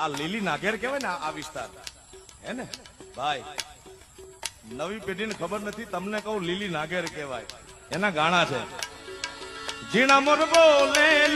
આ લીલી નાગેર કહેવાય ને આ- વિસ્તાર. હે ને? ભાઈ, નવી પેઢીને ખબર નથી, તમને કહું લીલી નાગેર કહેવાય. એના ગાણા છે. જીણા મોર બોલે